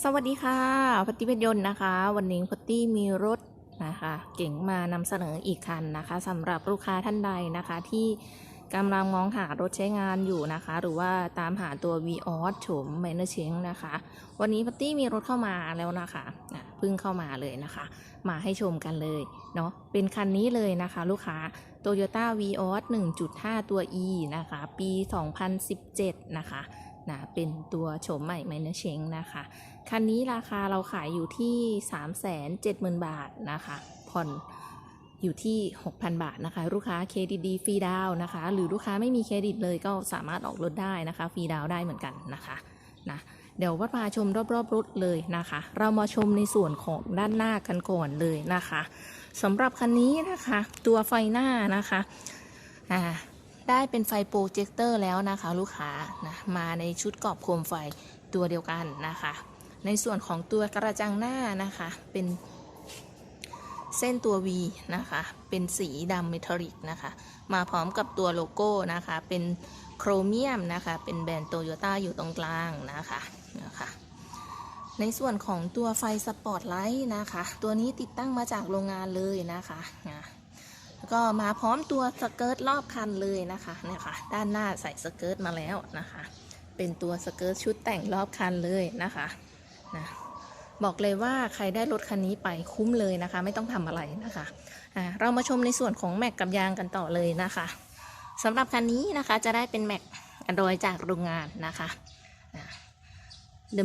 สวัสดีค่ะพัตติเป็นยนต์นะคะ วันนี้พัตตี้มีรถนะคะ เก่งมานำเสนออีกคันนะคะสำหรับลูกค้าท่านใดนะคะ ที่กำลังมองหารถใช้งานอยู่นะคะ หรือว่าตามหาตัว v ีออสโฉมไมเนอร์เชงนะคะ วันนี้พัตตี้มีรถเข้ามาแล้วนะคะนะเพิ่งเข้ามาเลยนะคะ มาให้ชมกันเลยเนาะเป็นคันนี้เลยนะคะ ลูกค้า Toyota v ีออส1.5 ตัว E นะคะ ปี 2017 นะคะ นะเป็นตัวโฉมใหม่ไมเนอร์เชงนะคะ คันนี้ราคาเราขายอยู่ที่ 370,000 บาทนะคะ ผ่อนอยู่ที่ 6,000 บาทนะคะ ลูกค้าเครดิตดีฟรีดาวนะคะ หรือลูกค้าไม่มีเครดิตเลยก็สามารถออกรถได้นะคะฟรีดาวได้เหมือนกันนะคะนะเดี๋ยววัดพาชมรอบๆรถเลยนะคะ เรามาชมในส่วนของด้านหน้ากันก่อนเลยนะคะสำหรับคันนี้นะคะ ตัวไฟหน้านะคะอ่า ได้เป็นไฟโปรเจคเตอร์แล้วนะคะ ลูกค้านะมาในชุดกรอบโคมไฟตัวเดียวกันนะคะ ในส่วนของตัวกระจังหน้านะคะ เป็นเส้นตัว V นะคะ เป็นสีดำเมทัลลิกนะคะ มาพร้อมกับตัวโลโก้นะคะ เป็นโครเมียมนะคะ เป็นแบรนด์โตโยต้าอยู่ตรงกลางนะคะนะคะในส่วนของตัวไฟสปอตไลท์นะคะ ตัวนี้ติดตั้งมาจากโรงงานเลยนะคะนะ แล้วก็มาพร้อมตัวสเกิร์ตรอบคันเลยนะคะเนี่ยค่ะ ด้านหน้าใส่สเกิร์ตมาแล้วนะคะ เป็นตัวสเกิร์ตชุดแต่งรอบคันเลยนะคะนะบอกเลยว่าใครได้รถคันนี้ไปคุ้มเลยนะคะ ไม่ต้องทำอะไรนะคะอ่าเรามาชมในส่วนของแม็กกับยางกันต่อเลยนะคะสำหรับคันนี้นะคะจะได้เป็นแม็กโดอยจากโรงงานนะคะ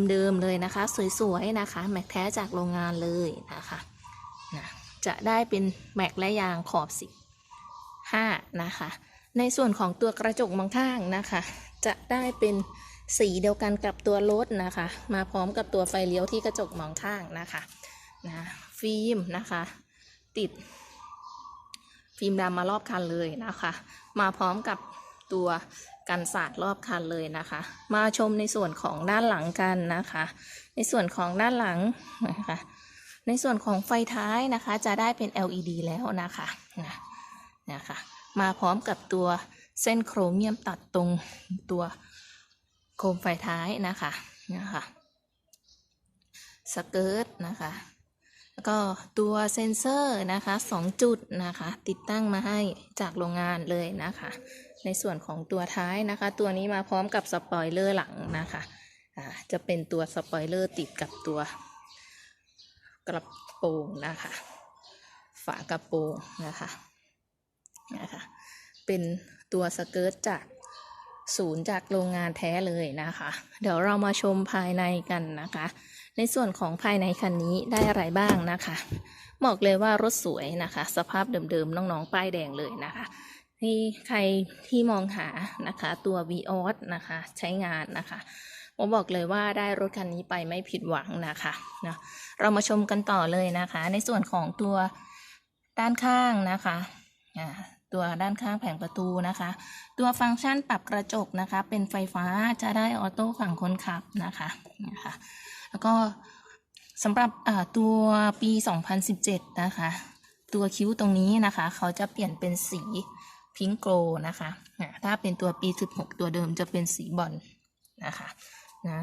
เดิมๆเลยนะคะ สวยๆนะคะ แม็กแท้จากโรงงานเลยนะคะ จะได้เป็นแม็กและยางขอบสิบห้านะคะ ในส่วนของตัวกระจกมองข้างนะคะ จะได้เป็นสีเดียวกันกับตัวรถนะคะ มาพร้อมกับตัวไฟเลี้ยวที่กระจกมองข้างนะคะนะฟิล์มนะคะ ติด ฟิล์มดำมารอบคันเลยนะคะ มาพร้อมกับตัวกันสาดรอบคันเลยนะคะ มาชมในส่วนของด้านหลังกันนะคะ ในส่วนของด้านหลังนะคะ ในส่วนของไฟท้ายนะคะจะได้เป็น LED แล้วนะคะนะนะคะมาพร้อมกับตัวเส้นโครเมียมตัดตรงตัวโคมไฟท้ายนะคะนะคะสเกิร์ตนะคะแล้วก็ตัวเซ็นเซอร์นะคะสองจุดนะคะติดตั้งมาให้จากโรงงานเลยนะคะ ในส่วนของตัวท้ายนะคะ ตัวนี้มาพร้อมกับสปอยเลอร์หลังนะคะจะเป็นตัวสปอยเลอร์ติดกับตัว กระโปรงนะคะ ฝากระโปรงนะคะนะคะเป็นตัวสเกิร์ตจากศูนย์จากโรงงานแท้เลยนะคะ เดี๋ยวเรามาชมภายในกันนะคะ ในส่วนของภายในคันนี้ได้อะไรบ้างนะคะ บอกเลยว่ารถสวยนะคะ สภาพเดิมๆน้องๆป้ายแดงเลยนะคะที่ใครที่มองหานะคะตัว v ีออสนะคะ ใช้งานนะคะ ผมบอกเลยว่าได้รถคันนี้ไปไม่ผิดหวังนะคะนะเรามาชมกันต่อเลยนะคะ ในส่วนของตัวด้านข้างนะคะตัวด้านข้างแผงประตูนะคะ ตัวฟังก์ชันปรับกระจกนะคะ เป็นไฟฟ้าจะได้ออโต้ฝั่งคนขับนะคะนะคะแล้วก็สำหรับตัวปี 2017 นะคะ ตัวคิ้วตรงนี้นะคะ เขาจะเปลี่ยนเป็นสีพิงโกลนะคะ ถ้าเป็นตัวปี 16 ตัวเดิมจะเป็นสีบอลนะคะ นะ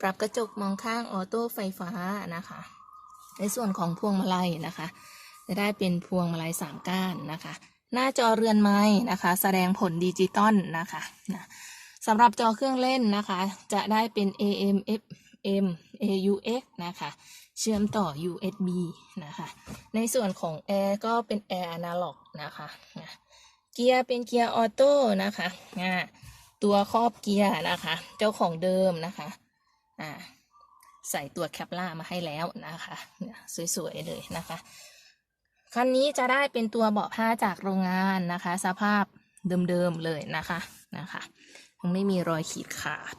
ปรับกระจกมองข้างออโต้ไฟฟ้านะคะ ในส่วนของพวงมาลัยนะคะ จะได้เป็นพวงมาลัยสามก้านนะคะ หน้าจอเรือนไม้นะคะ แสดงผลดิจิตอลนะคะนะสำหรับจอเครื่องเล่นนะคะ จะได้เป็น AM FM AUX นะคะ เชื่อมต่อ USB นะคะ ในส่วนของแอร์ก็เป็นแอร์อนาล็อกนะคะนะเกียร์เป็นเกียร์ออโต้นะคะ ตัวครอบเกียร์นะคะ เจ้าของเดิมนะคะอ่าใส่ตัวแคปล่ามาให้แล้วนะคะสวยๆเลยนะคะคันนี้จะได้เป็นตัวเบาะผ้าจากโรงงานนะคะ สภาพเดิมๆเลยนะคะนะคะยังไม่มีรอยขีดขาด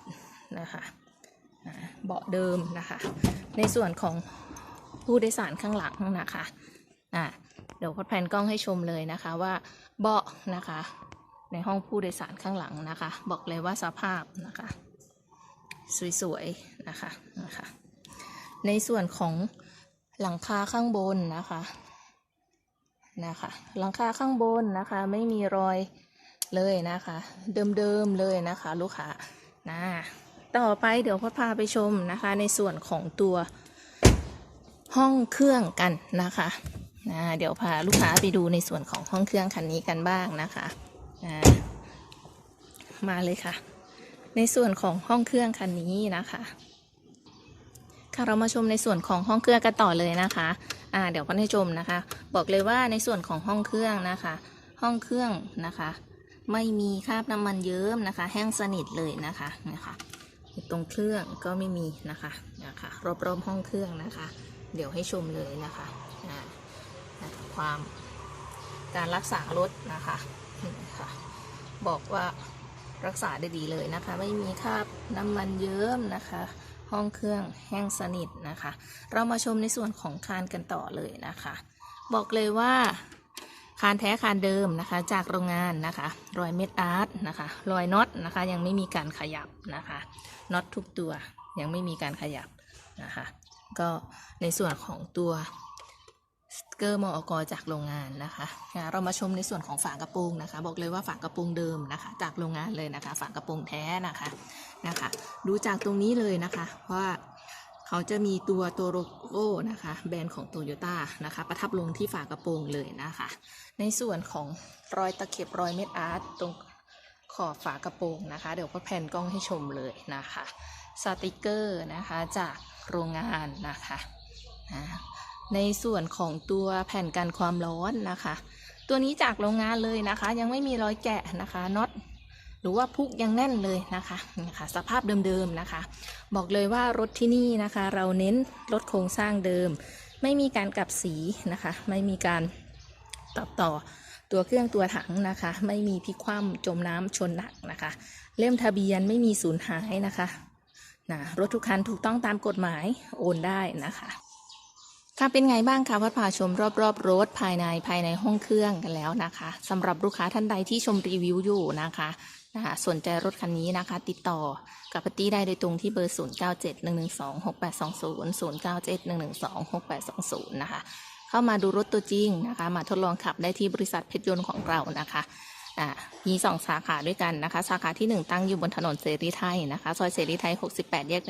นะคะเบาะเดิมนะคะ ในส่วนของผู้โดยสารข้างหลังนะคะอ่าเดี๋ยวพัดแผ่นกล้องให้ชมเลยนะคะว่าเบาะนะคะ ในห้องผู้โดยสารข้างหลังนะคะ บอกเลยว่าสภาพนะคะ สวยๆนะคะนะคะ ในส่วนของหลังคาข้างบนนะคะนะคะ หลังคาข้างบนนะคะ ไม่มีรอยเลยนะคะ เดิมๆเลยนะคะ ลูกค้านะต่อไปเดี๋ยวพดพาไปชมนะคะ ในส่วนของตัวห้องเครื่องกันนะคะนะเดี๋ยวพาลูกค้าไปดูในส่วนของห้องเครื่องคันนี้กันบ้างนะคะามาเลยค่ะ ในส่วนของห้องเครื่องคันนี้นะคะค่ะเรามาชมในส่วนของห้องเครื่องกันต่อเลยนะคะอ่าเดี๋ยวพันให้ชมนะคะ บอกเลยว่าในส่วนของห้องเครื่องนะคะ ห้องเครื่องนะคะ ไม่มีคราบน้ำมันเยิ้มนะคะ แห้งสนิทเลยนะคะนะคะตรงเครื่องก็ไม่มีนะคะนะคะรอบๆห้องเครื่องนะคะ เดี๋ยวให้ชมเลยนะคะความการรักษารถนะคะ นี่ค่ะ บอกว่ารักษาได้ดีเลยนะคะ ไม่มีคราบน้ำมันเยิ้มนะคะ ห้องเครื่องแห้งสนิทนะคะ เรามาชมในส่วนของคานกันต่อเลยนะคะ บอกเลยว่าคานแท้คานเดิมนะคะ จากโรงงานนะคะรอยเม็ดอาร์ตนะคะรอยน็อตนะคะ ยังไม่มีการขยับนะคะน็อตทุกตัวยังไม่มีการขยับนะคะ ก็ในส่วนของตัว สติกเกอร์มอกจากโรงงานนะคะเรามาชมในส่วนของฝากระโปรงนะคะ บอกเลยว่าฝากระโปรงเดิมนะคะ จากโรงงานเลยนะคะ ฝากระโปรงแท้นะคะนะคะ ดูจากตรงนี้เลยนะคะว่าเขาจะมีตัวตัวโลโก้นะคะ แบรนด์ของโตโยต้านะคะ ประทับลงที่ฝากระโปรงเลยนะคะ ในส่วนของรอยตะเข็บรอยเม็ดอาร์ตตรงขอบฝากระโปรงนะคะ เดี๋ยวก็แผ่นกล้องให้ชมเลยนะคะสติกเกอร์นะคะจากโรงงานนะคะอ่า ในส่วนของตัวแผ่นกันความร้อนนะคะ ตัวนี้จากโรงงานเลยนะคะ ยังไม่มีรอยแกะนะคะน็อตหรือว่าพุกยังแน่นเลยนะคะนี่ค่ะสภาพเดิมๆนะคะ บอกเลยว่ารถที่นี่นะคะ เราเน้นรถโครงสร้างเดิม ไม่มีการกลับสีนะคะ ไม่มีการตัดต่อตัวเครื่องตัวถังนะคะ ไม่มีพลิกคว่ำจมน้ำชนหนักนะคะ เล่มทะเบียนไม่มีสูญหายนะคะนะรถทุกคันถูกต้องตามกฎหมายโอนได้นะคะ ค่ะเป็นไงบ้างคะวัดพาชมรอบๆรถภายในภายในห้องเครื่องกันแล้วนะคะสำหรับลูกค้าท่านใดที่ชมรีวิวอยู่นะคะนะคะสนใจรถคันนี้นะคะ ติดต่อกับปตี้ได้โดยตรงที่เบอร์ 0 9 7 1 1 2 6 8 2 0 0 9 7 1 1 2 6 8 2 0 นะคะ เข้ามาดูรถตัวจริงนะคะ มาทดลองขับได้ที่บริษัทเพชรยนต์ของเรานะคะอ่ามีสองสาขาด้วยกันนะคะ สาขาที่หนึ่งตั้งอยู่บนถนนเสรีไทยนะคะ ซอยเสรีไทย 68 แยก